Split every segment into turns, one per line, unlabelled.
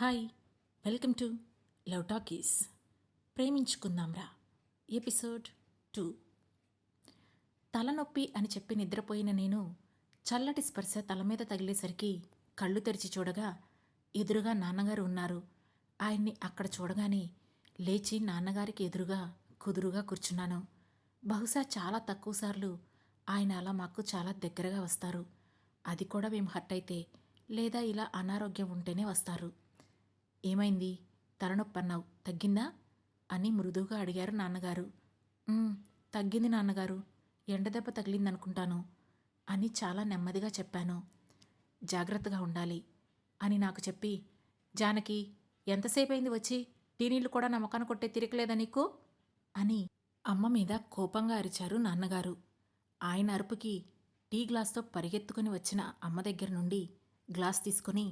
Hi welcome to love talkies. Preminchukundam Raa. Episode two. తలనొప్పి అని చెప్పి నిద్రపోయిన నేను చల్లటి స్పర్శ తల మీద తగిలేసరికి కళ్ళు తెరిచి చూడగా ఎదురుగా నాన్నగారు ఉన్నారు. ఆయన్ని అక్కడ చూడగానే లేచి నాన్నగారికి ఎదురుగా కుదురుగా కూర్చున్నాను. బహుశా చాలా తక్కువసార్లు ఆయన అలా మాకు చాలా దగ్గరగా వస్తారు. అది కూడా మేము హట్ అయితే లేదా ఇలా అనారోగ్యం ఉంటేనే వస్తారు. ఏమైంది? తలనొప్పన్నావు తగ్గిందా? అని మృదువుగా అడిగారు నాన్నగారు. తగ్గింది నాన్నగారు. ఎండదెబ్బ తగిలిందనుకుంటాను అని చాలా నెమ్మదిగా చెప్పాను. జాగ్రత్తగా ఉండాలి అని నాకు చెప్పి జానకి ఎంతసేపు అయింది వచ్చి టీ నీళ్ళు కూడా నా ముఖాన కొట్టే తిరగలేదా నీకు? అని అమ్మ మీద కోపంగా అరిచారు నాన్నగారు. ఆయన అరుపుకి టీ గ్లాస్తో పరిగెత్తుకుని వచ్చిన అమ్మ దగ్గర నుండి గ్లాస్ తీసుకుని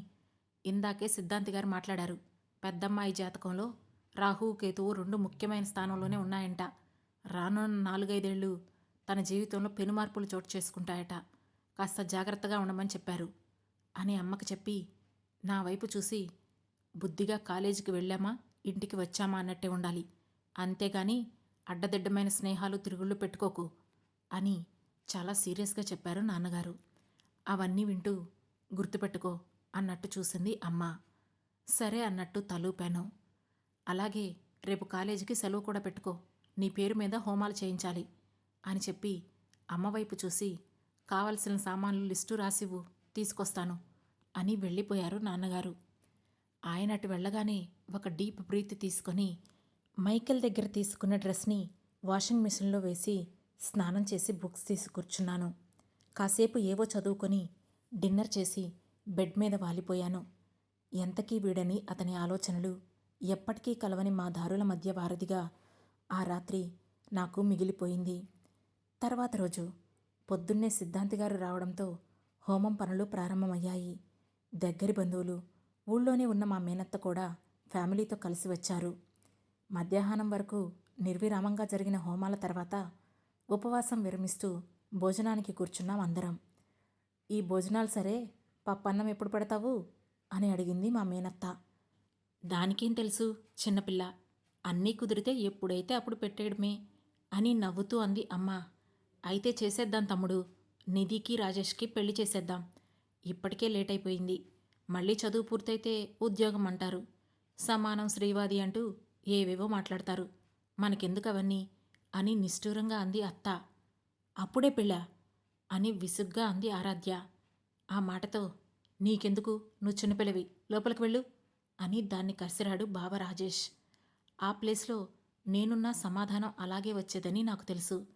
ఇందాకే సిద్ధాంతి గారు మాట్లాడారు. పెద్దమ్మాయి జాతకంలో రాహు కేతువు రెండు ముఖ్యమైన స్థానంలోనే ఉన్నాయంట. రానున్న నాలుగైదేళ్ళు తన జీవితంలో పెనుమార్పులు చోటు చేసుకుంటాయట. కాస్త జాగ్రత్తగా ఉండమని చెప్పారు. అని అమ్మకి చెప్పి నా వైపు చూసి బుద్ధిగా కాలేజీకి వెళ్ళామా ఇంటికి వచ్చామా అన్నట్టే ఉండాలి. అంతేగాని అడ్డదిడ్డమైన స్నేహాలు తిరుగుళ్ళు పెట్టుకోకు అని చాలా సీరియస్గా చెప్పారు నాన్నగారు. అవన్నీ వింటూ గుర్తుపెట్టుకో. అన్నట్టు చూసింది అమ్మ. సరే అన్నట్టు తలూపాను. అలాగే రేపు కాలేజీకి సెలవు కూడా పెట్టుకో. నీ పేరు మీద హోమాలు చేయించాలి అని చెప్పి అమ్మవైపు చూసి కావలసిన సామాన్లు లిస్టు రాసివ్వు తీసుకొస్తాను అని వెళ్ళిపోయారు నాన్నగారు. ఆయన అటు వెళ్ళగానే ఒక డీప్ బ్రీత్ తీసుకొని మైకేల్ దగ్గర తీసుకున్న డ్రెస్ని వాషింగ్ మిషన్లో వేసి స్నానం చేసి బుక్స్ తీసి కూర్చున్నాను కాసేపు ఏవో చదువుకొని డిన్నర్ చేసి బెడ్ మీద వాలిపోయాను. ఎంతకీ వీడని అతని ఆలోచనలు ఎప్పటికీ కలవని మా దారుల మధ్య వారధిగా ఆ రాత్రి నాకు మిగిలిపోయింది. తర్వాత రోజు పొద్దున్నే సిద్ధాంతి గారు రావడంతో హోమం పనులు ప్రారంభమయ్యాయి. దగ్గరి బంధువులు ఊళ్ళోనే ఉన్న మా మేనత్త కూడా ఫ్యామిలీతో కలిసి వచ్చారు. మధ్యాహ్నం వరకు నిర్విరామంగా జరిగిన హోమాల తర్వాత ఉపవాసం విరమిస్తూ భోజనానికి కూర్చున్నాం అందరం. ఈ భోజనాలు సరే పప్పన్నం ఎప్పుడు పెడతావు? అని అడిగింది మా మేనత్త. దానికేం తెలుసు చిన్నపిల్ల అన్నీ కుదిరితే ఎప్పుడైతే అప్పుడు పెట్టేయడమే అని నవ్వుతూ అంది అమ్మ. అయితే చేసేద్దాం తమ్ముడు. నిధికి రాజేష్కి పెళ్ళి చేసేద్దాం. ఇప్పటికే లేట్ అయిపోయింది మళ్ళీ చదువు పూర్తయితే ఉద్యోగం అంటారు. సమానం శ్రీవాది అంటూ ఏవేవో మాట్లాడతారు. మనకెందుకు అవన్నీ? అని నిష్ఠూరంగా అంది అత్త. అప్పుడే పెళ్ళా అని విసుగ్గా అంది ఆరాధ్య. ఆ మాటతో నీకెందుకు? నువ్వు చిన్నపిల్లవి. లోపలికి వెళ్ళు అని దాన్ని కసిరాడు బావ రాజేష్. ఆ ప్లేస్లో నేనున్న సమాధానం అలాగే వచ్చేదని నాకు తెలుసు.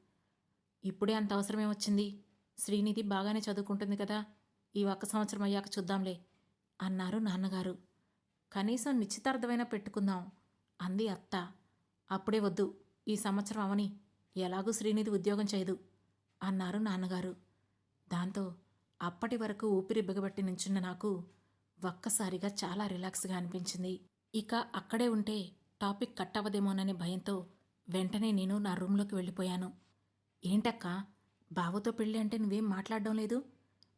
ఇప్పుడే అంత అవసరమే వచ్చింది? శ్రీనిధి బాగానే చదువుకుంటుంది కదా. ఈ ఒక్క సంవత్సరం అయ్యాక చూద్దాంలే అన్నారు నాన్నగారు. కనీసం నిశ్చితార్థమైనా పెట్టుకుందాం అంది అత్త. అప్పుడే వద్దు. ఈ సంవత్సరం అవని. ఎలాగూ శ్రీనిధి ఉద్యోగం చేయదు అన్నారు నాన్నగారు. దాంతో అప్పటి వరకు ఊపిరి బిగబట్టి నించున్న నాకు ఒక్కసారిగా చాలా రిలాక్స్గా అనిపించింది. ఇక అక్కడే ఉంటే టాపిక్ కట్ అవ్వదేమోననే భయంతో వెంటనే నేను నా రూమ్లోకి వెళ్ళిపోయాను. ఏంటక్క? బావతో పెళ్ళి అంటే నువ్వేం మాట్లాడడం లేదు?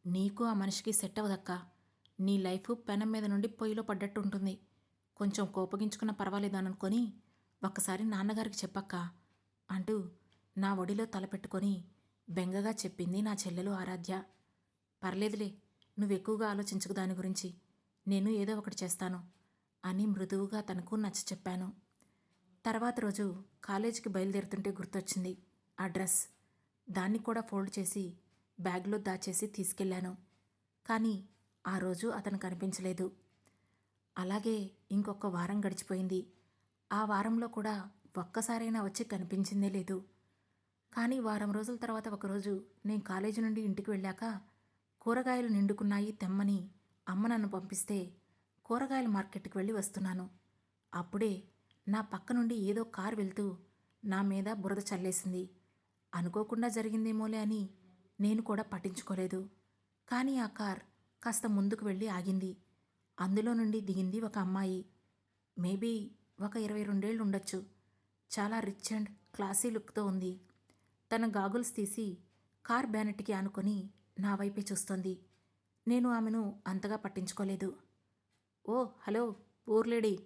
నీకు ఆ మనిషికి సెట్ అవ్వదక్కా. నీ లైఫ్ పెనం మీద నుండి పొయ్యిలో పడ్డట్టు ఉంటుంది కొంచెం కోపగించుకున్న పర్వాలేదనుకొని ఒక్కసారి నాన్నగారికి చెప్పక్క అంటూ నా ఒడిలో తలపెట్టుకొని బెంగగా చెప్పింది నా చెల్లెలు ఆరాధ్య. పర్లేదులే నువ్వు ఎక్కువగా ఆలోచించకు దాని గురించి. నేను ఏదో ఒకటి చేస్తాను అని మృదువుగా తనకు నచ్చ చెప్పాను. తర్వాత రోజు కాలేజీకి బయలుదేరుతుంటే గుర్తొచ్చింది ఆ డ్రెస్. దాన్ని కూడా ఫోల్డ్ చేసి బ్యాగ్లో దాచేసి తీసుకెళ్ళాను. కానీ ఆ రోజు అతను కనిపించలేదు. అలాగే ఇంకొక వారం గడిచిపోయింది. ఆ వారంలో కూడా ఒక్కసారైనా వచ్చి కనిపించిందే లేదు. కానీ వారం రోజుల తర్వాత ఒకరోజు నేను కాలేజీ నుండి ఇంటికి వెళ్ళాక కూరగాయలు నిండుకున్నాయి తెమ్మని అమ్మ నన్ను పంపిస్తే కూరగాయల మార్కెట్కి వెళ్ళి వస్తున్నాను. అప్పుడే నా పక్క నుండి ఏదో కారు వెళ్తూ నా మీద బురద చల్లేసింది. అనుకోకుండా జరిగిందేమోలే అని నేను కూడా పట్టించుకోలేదు. కానీ ఆ కార్ కాస్త ముందుకు వెళ్ళి ఆగింది. అందులో నుండి దిగింది ఒక అమ్మాయి. మేబీ ఒక ఇరవై రెండేళ్ళు ఉండొచ్చు. చాలా రిచ్ అండ్ క్లాసీ లుక్తో ఉంది. తన గాగుల్స్ తీసి కార్ బ్యానెట్కి ఆనుకొని నా వైపే చూస్తోంది. నేను ఆమెను అంతగా పట్టించుకోలేదు. ఓ హలో పూర్లేడి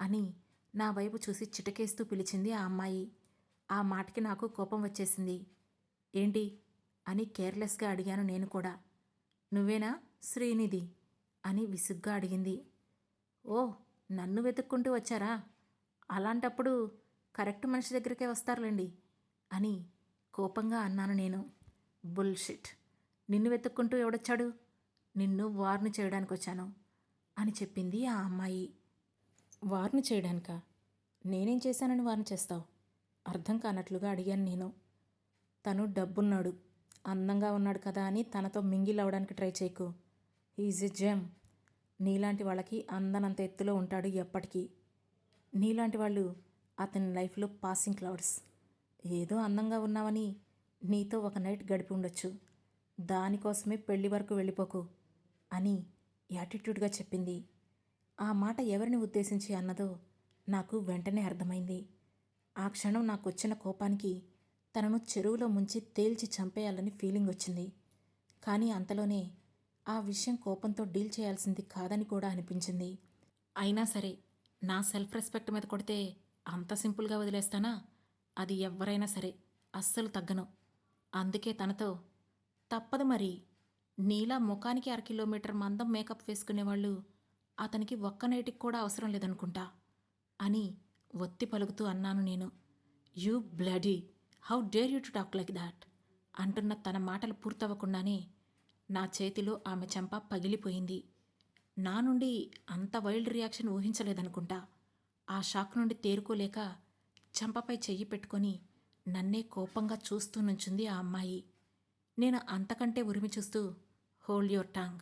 అని నా వైపు చూసి చిటకేస్తూ పిలిచింది ఆ అమ్మాయి. ఆ మాటకి నాకు కోపం వచ్చేసింది. ఏంటి? అని కేర్లెస్గా అడిగాను నేను కూడా. నువ్వేనా శ్రీనిధి? అని విసుగ్గా అడిగింది. ఓ నన్ను వెతుక్కుంటూ వచ్చారా? అలాంటప్పుడు కరెక్ట్ మనిషి దగ్గరికే వస్తారులేండి అని కోపంగా అన్నాను నేను. బుల్షిట్! నిన్ను వెతుక్కుంటూ ఎవడొచ్చాడు? నిన్ను వార్ను చేయడానికి వచ్చాను అని చెప్పింది ఆ అమ్మాయి. వార్ను చేయడానికా? నేనేం చేశానని వార్న్ చేస్తావు? అర్థం కానట్లుగా అడిగాను నేను. తను డబ్బున్నాడు. అందంగా ఉన్నాడు కదా అని తనతో మింగిల్ అవ్వడానికి ట్రై చేయకు. Is a gem. నీలాంటి వాళ్ళకి అందనంత ఎత్తులో ఉంటాడు ఎప్పటికీ. నీలాంటి వాళ్ళు అతని లైఫ్లో పాసింగ్ క్లౌడ్స్ ఏదో అందంగా ఉన్నావని నీతో ఒక నైట్ గడిపి ఉండొచ్చు. దానికోసమే పెళ్ళి వరకు వెళ్ళిపోకు అని యాటిట్యూడ్గా చెప్పింది. ఆ మాట ఎవరిని ఉద్దేశించి అన్నదో నాకు వెంటనే అర్థమైంది. ఆ క్షణం నాకు వచ్చిన కోపానికి తనను చెరువులో ముంచి తేల్చి చంపేయాలని ఫీలింగ్ వచ్చింది. కానీ అంతలోనే ఆ విషయం కోపంతో డీల్ చేయాల్సింది కాదని కూడా అనిపించింది. అయినా సరే నా సెల్ఫ్ రెస్పెక్ట్ మీద కొడితే అంత సింపుల్గా వదిలేస్తానా? అది ఎవరైనా సరే అస్సలు తగ్గను. అందుకే తనతో తప్పదు మరి. నీలా ముఖానికి అర కిలోమీటర్ మందం మేకప్ వేసుకునేవాళ్ళు అతనికి ఒక్క నైటికి కూడా అవసరం లేదనుకుంటా అని ఒత్తి పలుకుతూ అన్నాను నేను. You bloody how dare you to talk like that? అంటున్న తన మాటలు పూర్తవ్వకుండానే నా చేతిలో ఆమె చెంప పగిలిపోయింది. నా నుండి అంత వైల్డ్ రియాక్షన్ ఊహించలేదనుకుంటా. ఆ షాక్ నుండి తేరుకోలేక చెంపపై చెయ్యి పెట్టుకొని నన్నే కోపంగా చూస్తూ నుంచుంది ఆ అమ్మాయి. నేను అంతకంటే ఉరిమి చూస్తూ హోల్డ్ యువర్ టాంగ్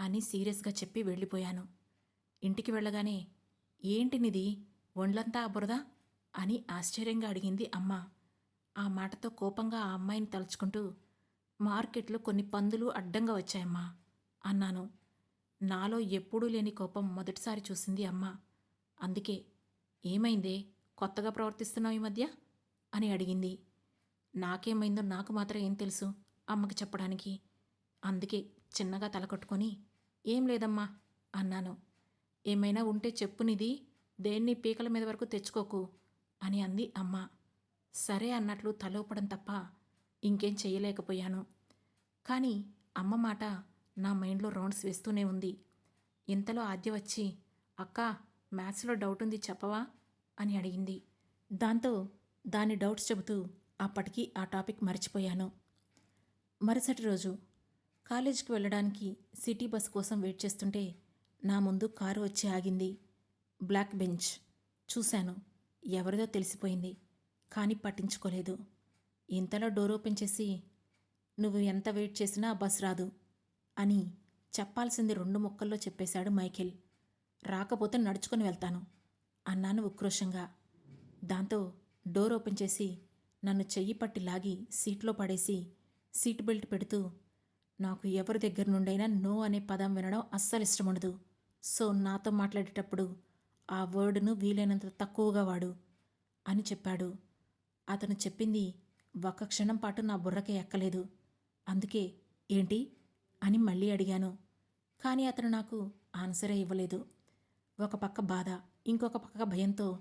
అని సీరియస్గా చెప్పి వెళ్ళిపోయాను. ఇంటికి వెళ్ళగానే ఏంటి నిది ఒండ్లంతా బురద? అని ఆశ్చర్యంగా అడిగింది అమ్మ. ఆ మాటతో కోపంగా ఆ అమ్మాయిని తలుచుకుంటూ మార్కెట్లో కొన్ని పందులు అడ్డంగా వచ్చాయమ్మా అన్నాను. నాలో ఎప్పుడూ లేని కోపం మొదటిసారి చూసింది అమ్మ. అందుకే ఏమైందే? కొత్తగా ప్రవర్తిస్తున్నావు ఈ మధ్య? అని అడిగింది. నాకేమైందో నాకు మాత్రం ఏం తెలుసు. అమ్మకి చెప్పడానికి. అందుకే చిన్నగా తలకొట్టుకొని ఏం లేదమ్మా అన్నాను. ఏమైనా ఉంటే చెప్పునిది దేన్ని పీకల మీద వరకు తెచ్చుకోకు అని అంది అమ్మ. సరే అన్నట్లు తలోపడం తప్ప ఇంకేం చేయలేకపోయాను కానీ అమ్మ మాట నా మైండ్లో రౌండ్స్ వేస్తూనే ఉంది. ఇంతలో ఆద్య వచ్చి అక్క మ్యాథ్స్లో డౌట్ ఉంది చెప్పవా? అని అడిగింది. దాంతో దాని డౌట్స్ చెబుతూ అప్పటికి ఆ టాపిక్ మర్చిపోయాను. మరుసటి రోజు కాలేజీకి వెళ్ళడానికి సిటీ బస్ కోసం వెయిట్ చేస్తుంటే నా ముందు కారు వచ్చి ఆగింది. Black bench. చూశాను. ఎవరిదో తెలిసిపోయింది. కానీ పట్టించుకోలేదు. ఇంతలో డోర్ ఓపెన్ చేసి నువ్వు ఎంత వెయిట్ చేసినా బస్ రాదు అని చెప్పాల్సింది రెండు ముక్కల్లో చెప్పేశాడు మైఖేల్. రాకపోతే నడుచుకొని వెళ్తాను అన్నాను ఉక్రోషంగా. దాంతో డోర్ ఓపెన్ చేసి నన్ను చెయ్యి పట్టి లాగి సీట్లో పడేసి సీట్ బెల్ట్ పెడుతూ నాకు ఎవరి దగ్గర నుండైనా నో అనే పదం వినడం అస్సలు ఇష్టం ఉండదు. సో నాతో మాట్లాడేటప్పుడు ఆ వర్డ్ను వీలైనంత తక్కువగా వాడు అని చెప్పాడు. అతను చెప్పింది ఒక్క క్షణం పాటు నా బుర్రకే ఎక్కలేదు. అందుకే ఏంటి? అని మళ్ళీ అడిగాను. కానీ అతను నాకు ఆన్సరే ఇవ్వలేదు. ఒక పక్క బాధ ఇంకొక పక్క భయంతో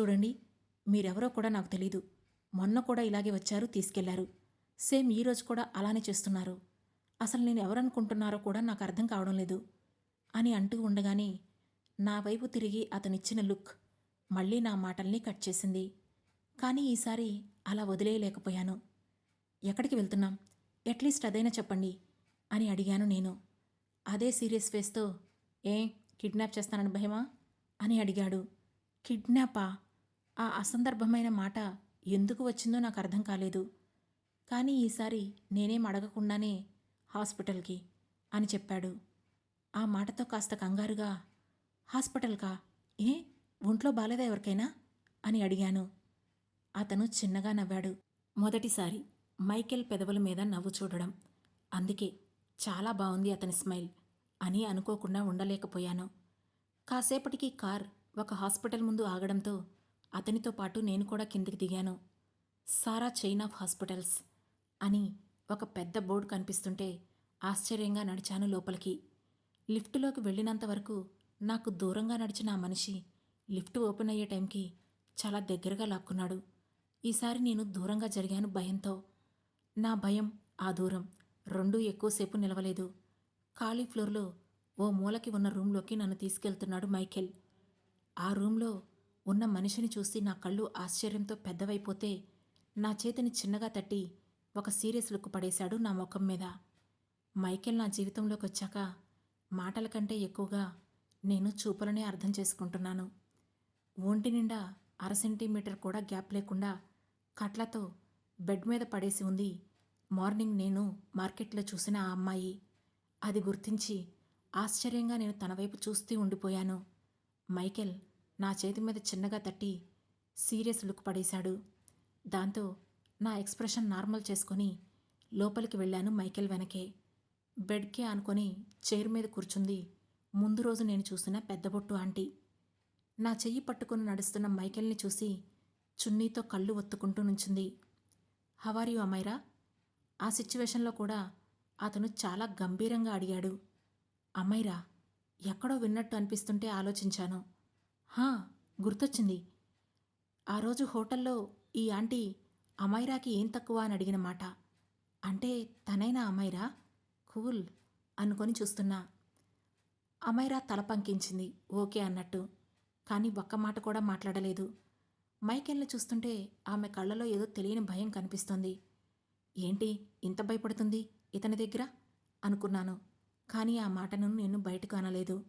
చూడండి మీరెవరో కూడా నాకు తెలీదు. మొన్న కూడా ఇలాగే వచ్చారు తీసుకెళ్ళారు. సేమ్ ఈరోజు కూడా అలానే చేస్తున్నారు. అసలు నేను ఎవరనుకుంటున్నారో కూడా నాకు అర్థం కావడం లేదు. అని అంటూ ఉండగానే నా వైపు తిరిగి అతనిచ్చిన లుక్ మళ్ళీ నా మాటల్ని కట్ చేసింది. కానీ ఈసారి అలా వదిలేయలేకపోయాను. ఎక్కడికి వెళ్తున్నాం? అట్లీస్ట్ అదైనా చెప్పండి అని అడిగాను నేను. అదే సీరియస్ ఫేస్తో ఏ కిడ్నాప్ చేస్తానని భయమా? అని అడిగాడు. కిడ్నాపా? ఆ అసందర్భమైన మాట ఎందుకు వచ్చిందో నాకు అర్థం కాలేదు. కానీ ఈసారి నేనేం అడగకుండానే హాస్పిటల్కి అని చెప్పాడు. ఆ మాటతో కాస్త కంగారుగా హాస్పిటల్కా? ఏ? ఒంట్లో బాలేదా ఎవరికైనా? అని అడిగాను. అతను చిన్నగా నవ్వాడు. మొదటిసారి మైకెల్ పెదవుల మీద నవ్వు చూడడం. అందుకే చాలా బాగుంది అతని స్మైల్ అని అనుకోకుండా ఉండలేకపోయాను. కాసేపటికి కార్ ఒక హాస్పిటల్ ముందు ఆగడంతో అతనితో పాటు నేను కూడా కిందికి దిగాను. సారా చైన్ ఆఫ్ హాస్పిటల్స్ అని ఒక పెద్ద బోర్డు కనిపిస్తుంటే ఆశ్చర్యంగా నడిచాను లోపలికి. లిఫ్టులోకి వెళ్ళినంత వరకు నాకు దూరంగా నడిచిన ఆ మనిషి లిఫ్ట్ ఓపెన్ అయ్యే టైంకి చాలా దగ్గరగా లాక్కున్నాడు. ఈసారి నేను దూరంగా జరిగాను భయంతో. నా భయం ఆ దూరం రెండూ ఎక్కువసేపు నిలవలేదు. ఖాళీ ఫ్లోర్లో ఓ మూలకి ఉన్న రూంలోకి నన్ను తీసుకెళ్తున్నాడు మైఖేల్. ఆ రూంలో ఉన్న మనిషిని చూసి నా కళ్ళు ఆశ్చర్యంతో పెద్దవైపోతే నా చేతిని చిన్నగా తట్టి ఒక సీరియస్ లుక్ పడేశాడు నా ముఖం మీద. మైకేల్ నా జీవితంలోకి వచ్చాక మాటల కంటే ఎక్కువగా నేను చూపులనే అర్థం చేసుకుంటున్నాను. ఒంటి నిండా అర సెంటీమీటర్ కూడా గ్యాప్ లేకుండా కట్లతో బెడ్ మీద పడేసి ఉంది మార్నింగ్ నేను మార్కెట్లో చూసిన ఆ అమ్మాయి. అది గుర్తించి ఆశ్చర్యంగా నేను తన వైపు చూస్తూ ఉండిపోయాను. మైకేల్ నా చేతి మీద చిన్నగా తట్టి సీరియస్ లుక్ పడేశాడు. దాంతో నా ఎక్స్ప్రెషన్ నార్మల్ చేసుకొని లోపలికి వెళ్ళాను మైకేల్ వెనకే. బెడ్కే అనుకొని చైర్ మీద కూర్చుంది. ముందు రోజు నేను చూసిన పెద్దబొట్టు ఆంటీ. నా చెయ్యి పట్టుకుని నడుస్తున్న మైకేల్ని చూసి చున్నీతో కళ్ళు ఒత్తుకుంటూ నుంచింది. How are you Amaira? ఆ సిచ్యువేషన్లో కూడా అతను చాలా గంభీరంగా అడిగాడు. అమైరా ఎక్కడో విన్నట్టు అనిపిస్తుంటే ఆలోచించాను. హా గుర్తొచ్చింది. ఆ రోజు హోటల్లో ఈ ఆంటీ అమైరాకి ఏం తక్కువ అని అడిగిన మాట? అంటే తనైనా అమైరా? కూల్ అనుకొని చూస్తున్నా. అమైరా తల పంకించింది. ఓకే అన్నట్టు. కానీ ఒక్క మాట కూడా మాట్లాడలేదు. మైకెల్ని చూస్తుంటే ఆమె కళ్ళలో ఏదో తెలియని భయం కనిపిస్తోంది. ఏంటి ఇంత భయపడుతుంది ఇతని దగ్గర? అనుకున్నాను. కానీ ఆ మాటను నేను బయటకు అనలేదు.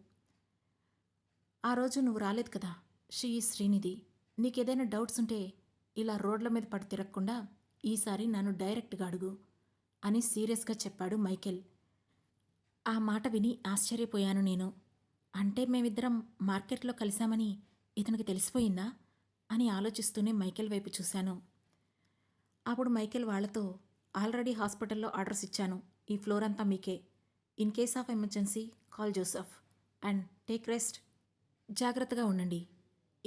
ఆ రోజు నువ్వు రాలేదు కదా? షీ ఈ శ్రీనిధి. నీకేదైనా డౌట్స్ ఉంటే ఇలా రోడ్ల మీద పడి తిరగకుండా ఈసారి నన్ను డైరెక్ట్గా అడుగు అని సీరియస్గా చెప్పాడు మైకెల్. ఆ మాట విని ఆశ్చర్యపోయాను నేను. అంటే మేమిద్దరం మార్కెట్లో కలిశామని ఇతనికి తెలిసిపోయిందా అని ఆలోచిస్తూనే మైకెల్ వైపు చూశాను. అప్పుడు మైకెల్ వాళ్ళతో ఆల్రెడీ హాస్పిటల్లో ఆర్డర్స్ ఇచ్చాను. ఈ ఫ్లోర్ అంతా మీకే. In case of emergency call Joseph and take rest. జాగ్రత్తగా ఉండండి.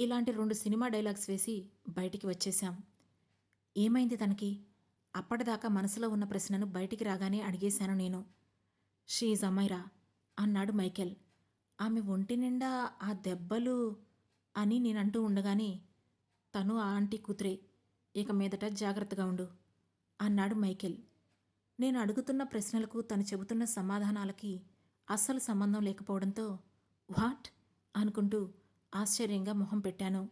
ఇలాంటి రెండు సినిమా డైలాగ్స్ వేసి బయటికి వచ్చేశాం. ఏమైంది తనకి? అప్పటిదాకా మనసులో ఉన్న ప్రశ్నను బయటికి రాగానే అడిగేశాను నేను. షీజ్ అమ్మైరా అన్నాడు మైకెల్. ఆమె ఒంటి నిండా ఆ దెబ్బలు అని నేనంటూ ఉండగానే తను ఆ ఆంటీ కూతురే ఇక మీదట జాగ్రత్తగా ఉండు అన్నాడు మైకెల్. నేను అడుగుతున్న ప్రశ్నలకు తను చెబుతున్న సమాధానాలకి అస్సలు సంబంధం లేకపోవడంతో వాట్? అనుకుంటూ ఆశ్చర్యంగా మొహం పెట్టాను.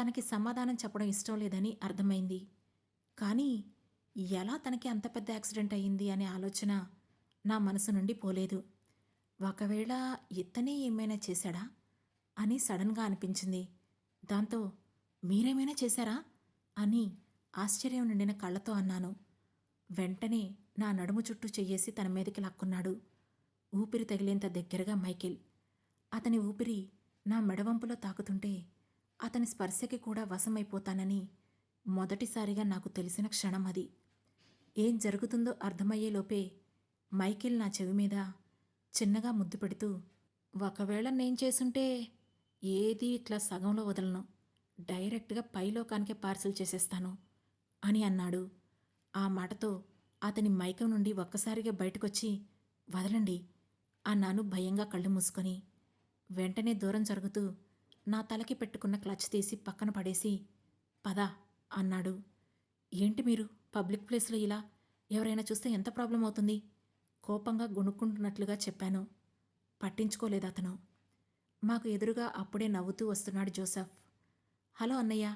తనకి సమాధానం చెప్పడం ఇష్టం లేదని అర్థమైంది. కానీ ఎలా తనకి అంత పెద్ద యాక్సిడెంట్ అయ్యింది అనే ఆలోచన నా మనసు నుండి పోలేదు. ఒకవేళ ఇతనే ఏమైనా చేశాడా? అని సడన్గా అనిపించింది. దాంతో మీరేమైనా చేశారా? అని ఆశ్చర్యం నిండిన కళ్ళతో అన్నాను. వెంటనే నా నడుము చుట్టూ చెయ్యేసి తన మీదకి లాక్కున్నాడు. ఊపిరి తగిలేంత దగ్గరగా మైకేల్. అతని ఊపిరి నా మెడవంపులో తాకుతుంటే అతని స్పర్శకి కూడా వశమైపోతానని మొదటిసారిగా నాకు తెలిసిన క్షణం అది. ఏం జరుగుతుందో అర్థమయ్యేలోపే మైకిల్ నా చెవి మీద చిన్నగా ముద్దు పెడుతూ ఒకవేళ నేను చేసుంటే ఏది ఇట్లా సగంలో వదలను. డైరెక్ట్గా పైలోకానికే పార్సిల్ చేసేస్తాను అని అన్నాడు. ఆ మాటతో అతని మైకం నుండి ఒక్కసారిగా బయటకొచ్చి వదలండి అన్నాను భయంగా కళ్ళు మూసుకొని. వెంటనే దూరం జరుగుతూ నా తలకి పెట్టుకున్న క్లచ్ తీసి పక్కన పడేసి పద అన్నాడు. ఏంటి మీరు? పబ్లిక్ ప్లేస్లో ఇలా ఎవరైనా చూస్తే ఎంత ప్రాబ్లం అవుతుంది? కోపంగా గుణుక్కుంటున్నట్లుగా చెప్పాను. పట్టించుకోలేదు అతను. మాకు ఎదురుగా అప్పుడే నవ్వుతూ వస్తున్నాడు జోసఫ్. హలో అన్నయ్య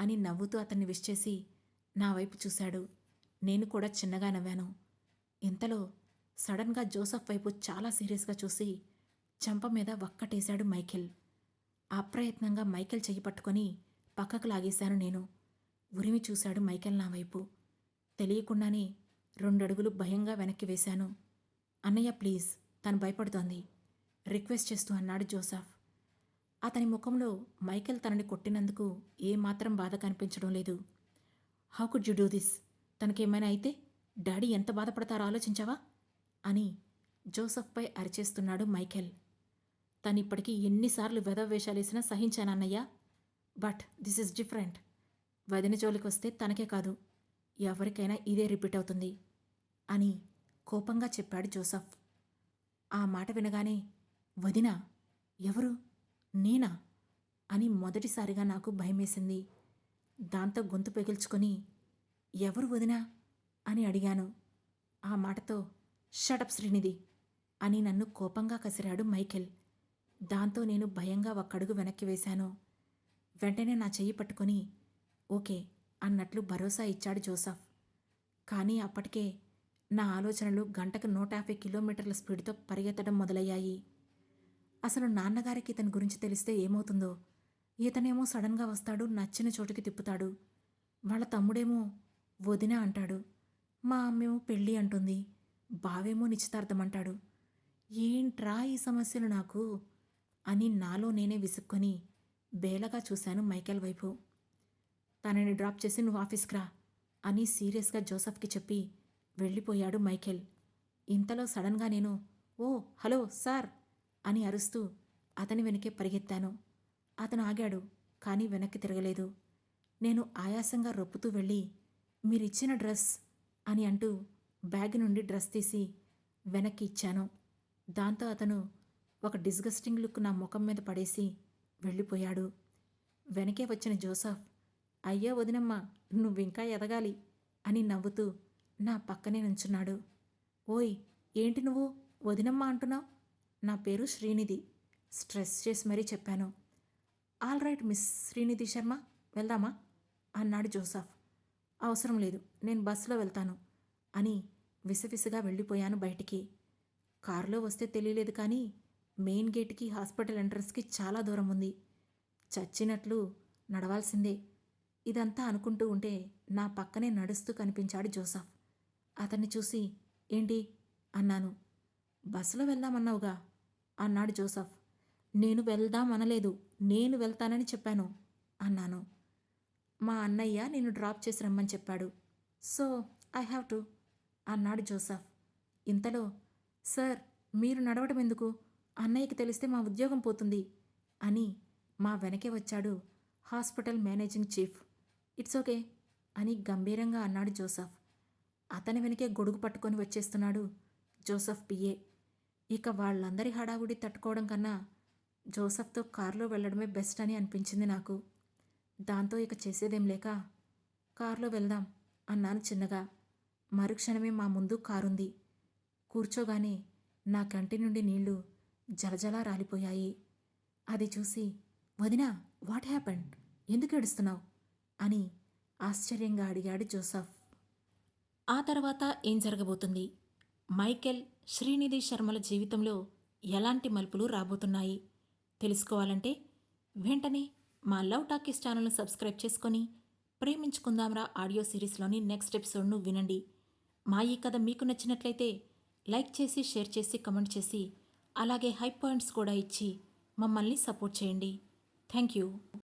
అని నవ్వుతూ అతన్ని విష్ చేసి నా వైపు చూశాడు. నేను కూడా చిన్నగా నవ్వాను. ఇంతలో సడన్గా జోసఫ్ వైపు చాలా సీరియస్గా చూసి చెంప మీద ఒక్కటేశాడు మైఖిల్. అప్రయత్నంగా మైఖిల్ చెయ్యి పట్టుకొని పక్కకు లాగేశాను నేను. ఉరిమి చూశాడు మైఖిల్ నా వైపు. తెలియకుండానే రెండడుగులు భయంగా వెనక్కి వేశాను. అన్నయ్య ప్లీజ్ తను భయపడుతోంది. రిక్వెస్ట్ చేస్తూ అన్నాడు జోసఫ్. అతని ముఖంలో మైఖిల్ తనని కొట్టినందుకు ఏమాత్రం బాధ కనిపించడం లేదు. How could you do this? తనకేమైనా అయితే డాడీ ఎంత బాధపడతారో ఆలోచించావా? అని జోసఫ్పై అరిచేస్తున్నాడు తను ఇప్పటికీ ఎన్నిసార్లు వేసినా సహించానన్నయ్యా బట్ దిస్ ఇస్ డిఫరెంట్ వదిన జోలికి వస్తే తనకే కాదు ఎవరికైనా ఇదే రిపీట్ అవుతుంది అని కోపంగా చెప్పాడు జోసఫ్. ఆ మాట వినగానే వదిన ఎవరు? నేనా? అని మొదటిసారిగా నాకు భయమేసింది. దాంతో గొంతు పెగిల్చుకొని ఎవరు వదినా? అని అడిగాను. ఆ మాటతో షటప్ శ్రీనిధి అని నన్ను కోపంగా కసిరాడు మైకేల్ దాంతో నేను భయంగా ఒక్కడుగు వెనక్కి వేశాను. వెంటనే నా చెయ్యి పట్టుకొని ఓకే అన్నట్లు భరోసా ఇచ్చాడు జోసఫ్. కానీ అప్పటికే నా ఆలోచనలు గంటకు నూట యాభై కిలోమీటర్ల స్పీడ్తో పరిగెత్తడం మొదలయ్యాయి. అసలు నాన్నగారికి ఇతని గురించి తెలిస్తే ఏమవుతుందో? ఇతనేమో సడన్గా వస్తాడు నచ్చిన చోటుకి తిప్పుతాడు. వాళ్ళ తమ్ముడేమో వదిన అంటాడు. మా అమ్మేమో పెళ్ళి అంటుంది. బావేమో నిశ్చితార్థం అంటాడు. ఏంట్రా ఈ సమస్యలు నాకు? అని నాలో నేనే విసుక్కొని బేలగా చూశాను మైకేల్ వైపు. తనని డ్రాప్ చేసి నువ్వు ఆఫీస్కి రా అని సీరియస్గా జోసఫ్కి చెప్పి వెళ్ళిపోయాడు మైకేల్. ఇంతలో సడన్గా నేను ఓ హలో సార్ అని అరుస్తూ అతని వెనకే పరిగెత్తాను. అతను ఆగాడు కానీ వెనక్కి తిరగలేదు. నేను ఆయాసంగా రొప్పుతూ వెళ్ళి మీరిచ్చిన డ్రెస్ అని అంటూ బ్యాగ్ నుండి డ్రెస్ తీసి వెనక్కి ఇచ్చాను. దాంతో అతను ఒక డిస్గస్టింగ్ లుక్ నా ముఖం మీద పడేసి వెళ్ళిపోయాడు. వెనకే వచ్చిన జోసఫ్ అయ్యో వదినమ్మ నువ్వింకా ఎదగాలి అని నవ్వుతూ నా పక్కనే నుంచున్నాడు. ఓయ్ ఏంటి నువ్వు? వదినమ్మ అంటున్నావు? నా పేరు శ్రీనిధి. స్ట్రెస్ చేసి మరీ చెప్పాను. All right miss Srinidhi Sharma వెళ్దామా? అన్నాడు జోసఫ్. అవసరం లేదు నేను బస్సులో వెళ్తాను అని విసవిసగా వెళ్ళిపోయాను బయటికి. కారులో వస్తే తెలియలేదు కానీ మెయిన్ గేట్కి హాస్పిటల్ ఎంట్రన్స్కి చాలా దూరం ఉంది. చచ్చినట్లు నడవాల్సిందే. ఇదంతా అనుకుంటూ ఉంటే నా పక్కనే నడుస్తూ కనిపించాడు జోసఫ్. అతన్ని చూసి ఏంటి? అన్నాను. బస్సులో వెళ్దామన్నావుగా? అన్నాడు జోసఫ్. నేను వెళ్దాం అనలేదు నేను వెళ్తానని చెప్పాను అన్నాను. మా అన్నయ్య నేను డ్రాప్ చేసి రమ్మని చెప్పాడు. సో ఐ హ్యావ్ టు అన్నాడు జోసఫ్. ఇంతలో సార్ మీరు నడవడం ఎందుకు? అన్నయ్యకి తెలిస్తే మా ఉద్యోగం పోతుంది అని మా వెనకే వచ్చాడు hospital managing chief. It's okay అని గంభీరంగా అన్నాడు జోసఫ్. అతని వెనకే గొడుగు పట్టుకొని వచ్చేస్తున్నాడు జోసఫ్ పిఏ ఇక వాళ్ళందరి హడావుడి తట్టుకోవడం కన్నా జోసఫ్తో కారులో వెళ్ళడమే బెస్ట్ అని అనిపించింది నాకు. దాంతో ఇక చేసేదేం లేక కారులో వెళ్దాం అన్నాను చిన్నగా. మరుక్షణమే మా ముందు కారుంది. కూర్చోగానే నా కంటి నుండి నీళ్ళు జలజలా రాలిపోయాయి. అది చూసి వదినా వాట్ హ్యాపెండ్ ఎందుకు ఏడుస్తున్నావు? అని ఆశ్చర్యంగా అడిగాడు జోసఫ్. ఆ తర్వాత ఏం జరగబోతుంది? మైకెల్ శ్రీనిధి శర్మల జీవితంలో ఎలాంటి మలుపులు రాబోతున్నాయి? తెలుసుకోవాలంటే వెంటనే మా లవ్ టాకీస్ ఛానల్ను సబ్స్క్రైబ్ చేసుకొని ప్రేమించుకుందాంరా ఆడియో సిరీస్లోని నెక్స్ట్ ఎపిసోడ్ను వినండి. మా ఈ కథ మీకు నచ్చినట్లయితే లైక్ చేసి షేర్ చేసి కమెంట్ చేసి అలాగే హై పాయింట్స్ కూడా ఇచ్చి మమ్మల్ని సపోర్ట్ చేయండి. Thank you.